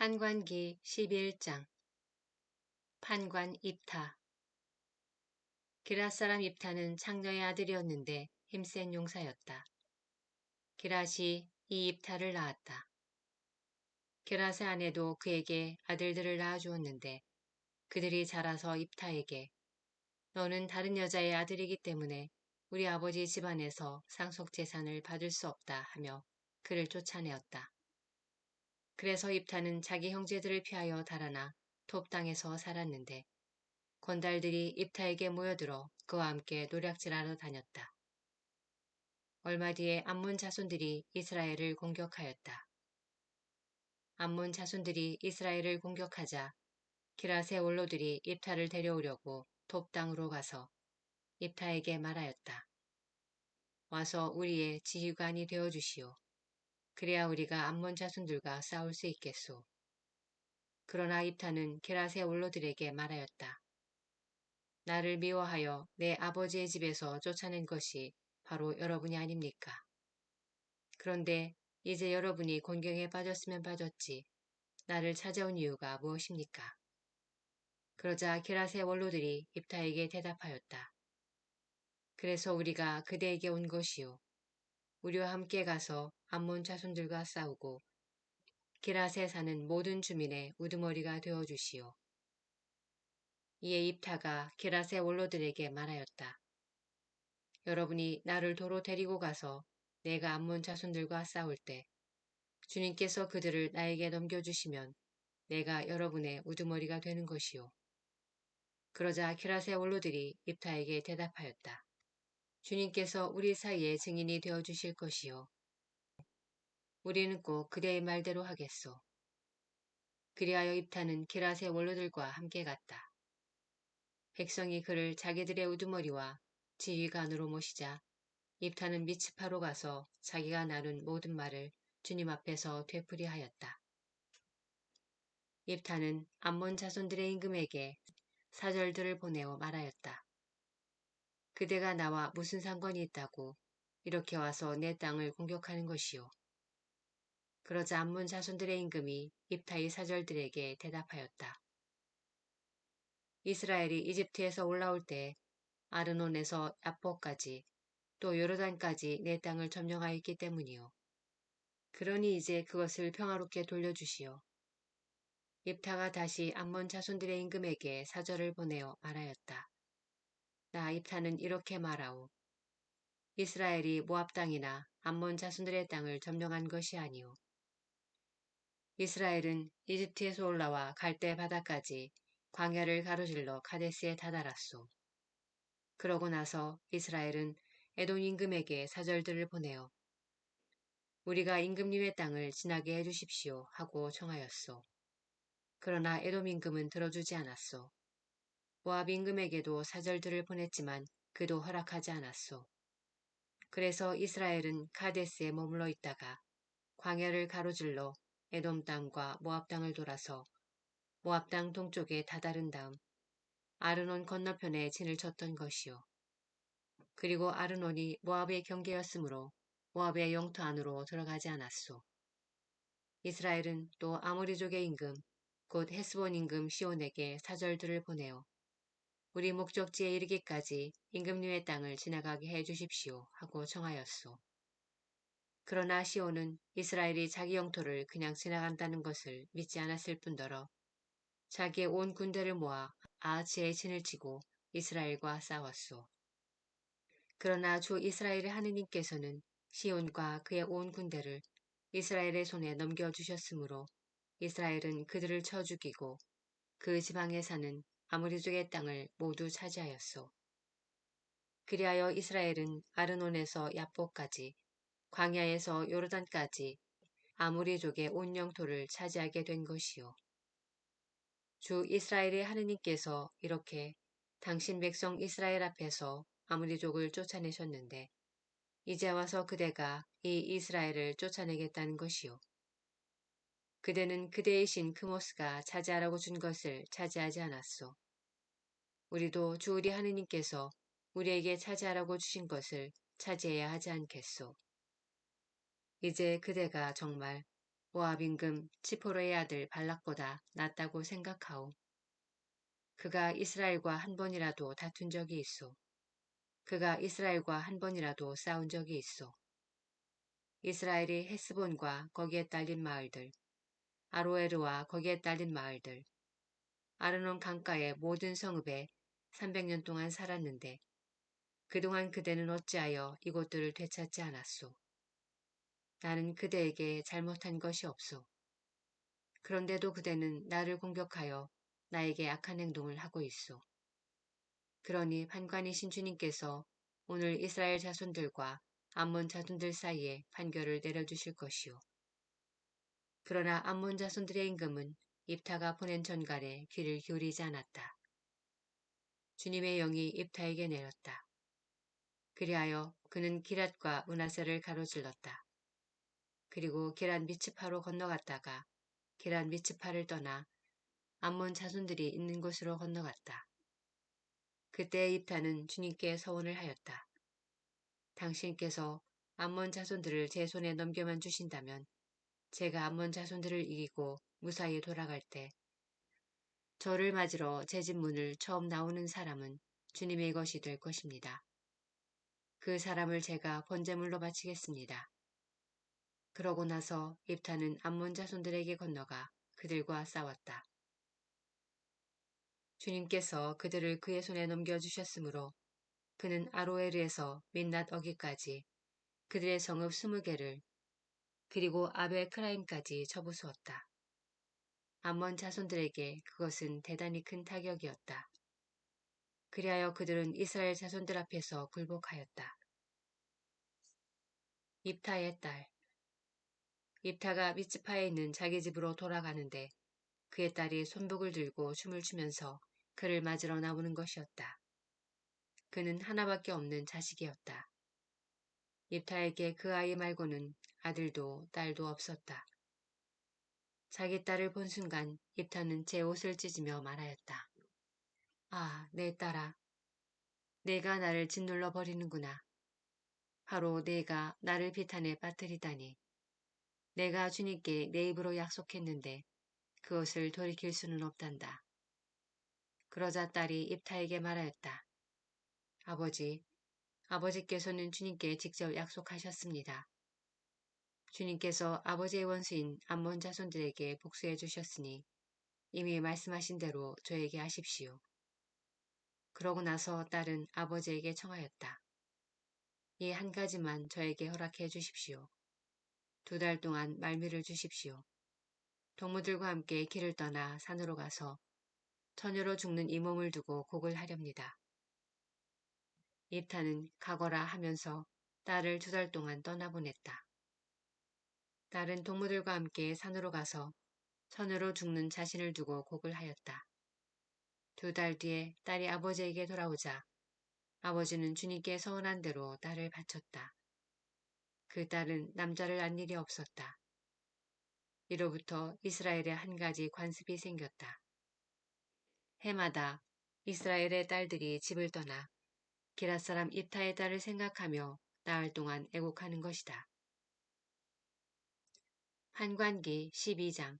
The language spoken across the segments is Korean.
판관기 11장 판관 입타 기랏 사람 입타는 창녀의 아들이었는데 힘센 용사였다. 기랏이 이 입타를 낳았다. 기랏의 아내도 그에게 아들들을 낳아주었는데 그들이 자라서 입타에게 너는 다른 여자의 아들이기 때문에 우리 아버지 집안에서 상속 재산을 받을 수 없다 하며 그를 쫓아내었다. 그래서 입타는 자기 형제들을 피하여 달아나 톱 땅에서 살았는데 건달들이 입타에게 모여들어 그와 함께 노략질하러 다녔다. 얼마 뒤에 암몬 자손들이 이스라엘을 공격하였다. 암몬 자손들이 이스라엘을 공격하자 기라세 원로들이 입타를 데려오려고 톱 땅으로 가서 입타에게 말하였다. 와서 우리의 지휘관이 되어 주시오. 그래야 우리가 암몬 자손들과 싸울 수 있겠소. 그러나 입타는 게라세 원로들에게 말하였다. 나를 미워하여 내 아버지의 집에서 쫓아낸 것이 바로 여러분이 아닙니까? 그런데 이제 여러분이 곤경에 빠졌으면 빠졌지 나를 찾아온 이유가 무엇입니까? 그러자 게라세 원로들이 입타에게 대답하였다. 그래서 우리가 그대에게 온 것이요. 우리와 함께 가서 암몬 자손들과 싸우고 기라세 사는 모든 주민의 우두머리가 되어 주시오. 이에 입타가 기라세 원로들에게 말하였다. 여러분이 나를 도로 데리고 가서 내가 암몬 자손들과 싸울 때 주님께서 그들을 나에게 넘겨주시면 내가 여러분의 우두머리가 되는 것이요. 그러자 기라세 원로들이 입타에게 대답하였다. 주님께서 우리 사이에 증인이 되어 주실 것이요. 우리는 꼭 그대의 말대로 하겠소. 그리하여 입타는 기라세 원로들과 함께 갔다. 백성이 그를 자기들의 우두머리와 지휘관으로 모시자 입타는 미츠파로 가서 자기가 나눈 모든 말을 주님 앞에서 되풀이하였다. 입타는 암몬 자손들의 임금에게 사절들을 보내어 말하였다. 그대가 나와 무슨 상관이 있다고 이렇게 와서 내 땅을 공격하는 것이오. 그러자 암문 자손들의 임금이 입타의 사절들에게 대답하였다. 이스라엘이 이집트에서 올라올 때 아르논에서 야포까지 또 요르단까지 내 땅을 점령하였기 때문이오 그러니 이제 그것을 평화롭게 돌려주시오. 입타가 다시 암몬 자손들의 임금에게 사절을 보내어 말하였다. 나 입타는 이렇게 말하오. 이스라엘이 모압 땅이나 암몬 자손들의 땅을 점령한 것이 아니오. 이스라엘은 이집트에서 올라와 갈대 바다까지 광야를 가로질러 카데스에 다다랐소. 그러고 나서 이스라엘은 에돔 임금에게 사절들을 보내어 우리가 임금님의 땅을 지나게 해주십시오 하고 청하였소. 그러나 에돔 임금은 들어주지 않았소. 모압 임금에게도 사절들을 보냈지만 그도 허락하지 않았소. 그래서 이스라엘은 카데스에 머물러 있다가 광야를 가로질러 에돔 땅과 모압 땅을 돌아서 모압 땅 동쪽에 다다른 다음 아르논 건너편에 진을 쳤던 것이요. 그리고 아르논이 모압의 경계였으므로 모압의 영토 안으로 들어가지 않았소. 이스라엘은 또 아모리족의 임금 곧 헤스본 임금 시온에게 사절들을 보내어 우리 목적지에 이르기까지 임금님의 땅을 지나가게 해 주십시오 하고 청하였소. 그러나 시온은 이스라엘이 자기 영토를 그냥 지나간다는 것을 믿지 않았을 뿐더러 자기의 온 군대를 모아 아하치에 진을 치고 이스라엘과 싸웠소. 그러나 주 이스라엘의 하느님께서는 시온과 그의 온 군대를 이스라엘의 손에 넘겨주셨으므로 이스라엘은 그들을 쳐 죽이고 그 지방에 사는 아무리족의 땅을 모두 차지하였소. 그리하여 이스라엘은 아르논에서 야포까지 광야에서 요르단까지 아무리족의 온 영토를 차지하게 된 것이요. 주 이스라엘의 하느님께서 이렇게 당신 백성 이스라엘 앞에서 아무리족을 쫓아내셨는데 이제 와서 그대가 이 이스라엘을 쫓아내겠다는 것이요. 그대는 그대의 신 크모스가 차지하라고 준 것을 차지하지 않았소. 우리도 주 우리 하느님께서 우리에게 차지하라고 주신 것을 차지해야 하지 않겠소. 이제 그대가 정말 모압 임금 치포로의 아들 발락보다 낫다고 생각하오. 그가 이스라엘과 한 번이라도 다툰 적이 있어 그가 이스라엘과 한 번이라도 싸운 적이 있어 이스라엘이 헤스본과 거기에 딸린 마을들, 아로에르와 거기에 딸린 마을들, 아르논 강가의 모든 성읍에 300년 동안 살았는데 그동안 그대는 어찌하여 이곳들을 되찾지 않았소. 나는 그대에게 잘못한 것이 없소. 그런데도 그대는 나를 공격하여 나에게 악한 행동을 하고 있소. 그러니 판관이신 주님께서 오늘 이스라엘 자손들과 암몬 자손들 사이에 판결을 내려주실 것이오. 그러나 암몬 자손들의 임금은 입타가 보낸 전갈에 귀를 기울이지 않았다. 주님의 영이 입타에게 내렸다. 그리하여 그는 기랏과 은하세를 가로질렀다. 그리고 기란 미츠파로 건너갔다가 기란 미츠파를 떠나 암몬 자손들이 있는 곳으로 건너갔다. 그때 입타는 주님께 서원을 하였다. 당신께서 암몬 자손들을 제 손에 넘겨만 주신다면 제가 암몬 자손들을 이기고 무사히 돌아갈 때 저를 맞으러 제 집 문을 처음 나오는 사람은 주님의 것이 될 것입니다. 그 사람을 제가 번제물로 바치겠습니다. 그러고 나서 입타는 암몬 자손들에게 건너가 그들과 싸웠다. 주님께서 그들을 그의 손에 넘겨주셨으므로 그는 아로에르에서 민낫 어기까지 그들의 성읍 스무 개를 그리고 아베크라임까지 쳐부수었다. 암몬 자손들에게 그것은 대단히 큰 타격이었다. 그리하여 그들은 이스라엘 자손들 앞에서 굴복하였다. 입타의 딸 입타가 미츠파에 있는 자기 집으로 돌아가는데 그의 딸이 손북을 들고 춤을 추면서 그를 맞으러 나오는 것이었다. 그는 하나밖에 없는 자식이었다. 입타에게 그 아이 말고는 아들도 딸도 없었다. 자기 딸을 본 순간 입타는 제 옷을 찢으며 말하였다. 아, 내 딸아. 내가 나를 짓눌러 버리는구나. 바로 내가 나를 비탄에 빠뜨리다니. 내가 주님께 내 입으로 약속했는데 그것을 돌이킬 수는 없단다. 그러자 딸이 입타에게 말하였다. 아버지, 아버지께서는 주님께 직접 약속하셨습니다. 주님께서 아버지의 원수인 암몬 자손들에게 복수해 주셨으니 이미 말씀하신 대로 저에게 하십시오. 그러고 나서 딸은 아버지에게 청하였다. 이 한 가지만 저에게 허락해 주십시오. 두 달 동안 말미를 주십시오. 동무들과 함께 길을 떠나 산으로 가서 처녀로 죽는 이 몸을 두고 곡을 하렵니다. 입타는 가거라 하면서 딸을 두 달 동안 떠나보냈다. 딸은 동무들과 함께 산으로 가서 처녀로 죽는 자신을 두고 곡을 하였다. 두 달 뒤에 딸이 아버지에게 돌아오자 아버지는 주님께 서원한 대로 딸을 바쳤다. 그 딸은 남자를 안 일이 없었다. 이로부터 이스라엘에 한 가지 관습이 생겼다. 해마다 이스라엘의 딸들이 집을 떠나 기랏 사람 입타의 딸을 생각하며 나흘 동안 애국하는 것이다. 한관기 12장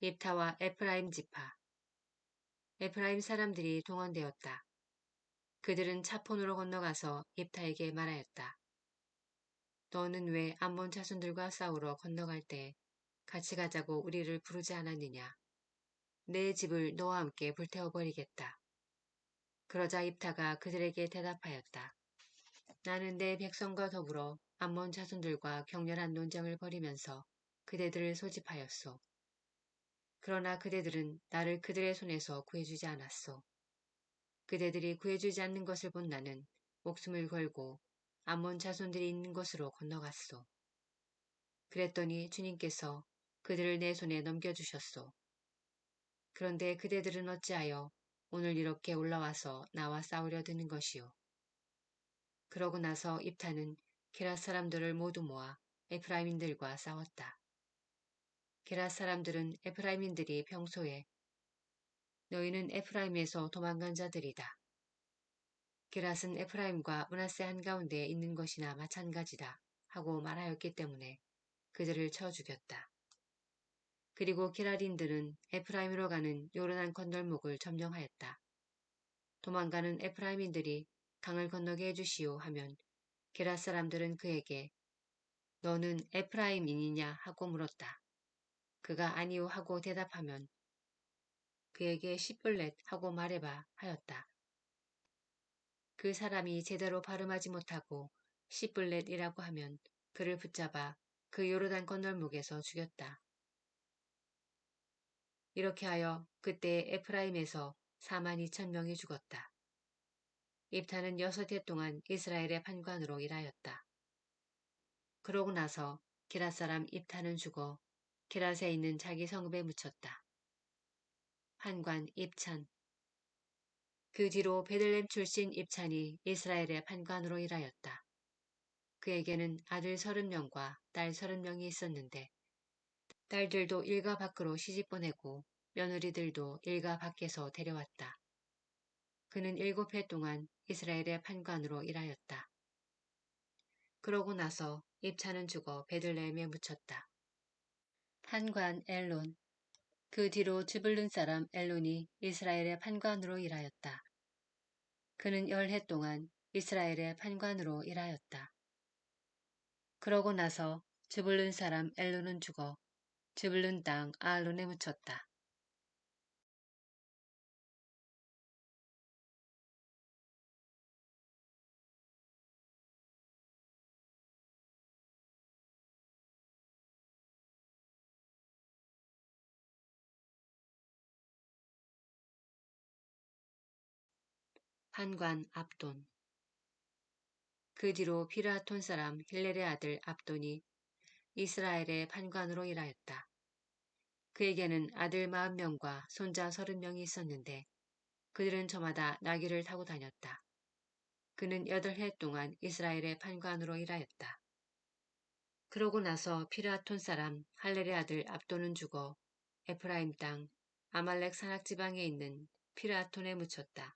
입타와 에프라임 지파 에프라임 사람들이 동원되었다. 그들은 차폰으로 건너가서 입타에게 말하였다. 너는 왜 암몬 자손들과 싸우러 건너갈 때 같이 가자고 우리를 부르지 않았느냐. 내 집을 너와 함께 불태워버리겠다. 그러자 입타가 그들에게 대답하였다. 나는 내 백성과 더불어 암몬 자손들과 격렬한 논쟁을 벌이면서 그대들을 소집하였소. 그러나 그대들은 나를 그들의 손에서 구해주지 않았소. 그대들이 구해주지 않는 것을 본 나는 목숨을 걸고 암몬 자손들이 있는 곳으로 건너갔소. 그랬더니 주님께서 그들을 내 손에 넘겨주셨소. 그런데 그대들은 어찌하여 오늘 이렇게 올라와서 나와 싸우려 드는 것이오. 그러고 나서 입타는 게라 사람들을 모두 모아 에프라임인들과 싸웠다. 게라 사람들은 에프라임인들이 평소에 너희는 에프라임에서 도망간 자들이다. 게랏은 에프라임과 문하세 한가운데에 있는 것이나 마찬가지다 하고 말하였기 때문에 그들을 쳐 죽였다. 그리고 기라린들은 에프라임으로 가는 요르단 건널목을 점령하였다. 도망가는 에프라임인들이 강을 건너게 해주시오 하면 게라 사람들은 그에게 너는 에프라임인이냐 하고 물었다. 그가 아니오 하고 대답하면 그에게 시뿔렛 하고 말해봐 하였다. 그 사람이 제대로 발음하지 못하고 시뿔렛이라고 하면 그를 붙잡아 그 요르단 건널목에서 죽였다. 이렇게 하여 그때 에프라임에서 4만 2천 명이 죽었다. 입타는 여섯 해 동안 이스라엘의 판관으로 일하였다. 그러고 나서 기랏 사람 입타는 죽어 기랏에 있는 자기 성읍에 묻혔다. 판관 입찬 그 뒤로 베들렘 출신 입찬이 이스라엘의 판관으로 일하였다. 그에게는 아들 서른 명과 딸 서른 명이 있었는데 딸들도 일가 밖으로 시집 보내고 며느리들도 일가 밖에서 데려왔다. 그는 일곱 해 동안 이스라엘의 판관으로 일하였다. 그러고 나서 입차는 죽어 베들레헴에 묻혔다. 판관 엘론 그 뒤로 즈블룬 사람 엘론이 이스라엘의 판관으로 일하였다. 그는 열해 동안 이스라엘의 판관으로 일하였다. 그러고 나서 즈블룬 사람 엘론은 죽어 즈블룬 땅 아알론에 묻혔다. 판관 압돈 그 뒤로 피르아톤 사람 힐렐의 아들 압돈이 이스라엘의 판관으로 일하였다. 그에게는 아들 40명과 손자 30명이 있었는데 그들은 저마다 나귀를 타고 다녔다. 그는 8해 동안 이스라엘의 판관으로 일하였다. 그러고 나서 피르아톤 사람 할렐의 아들 압돈은 죽어 에프라임 땅 아말렉 산악 지방에 있는 피르아톤에 묻혔다.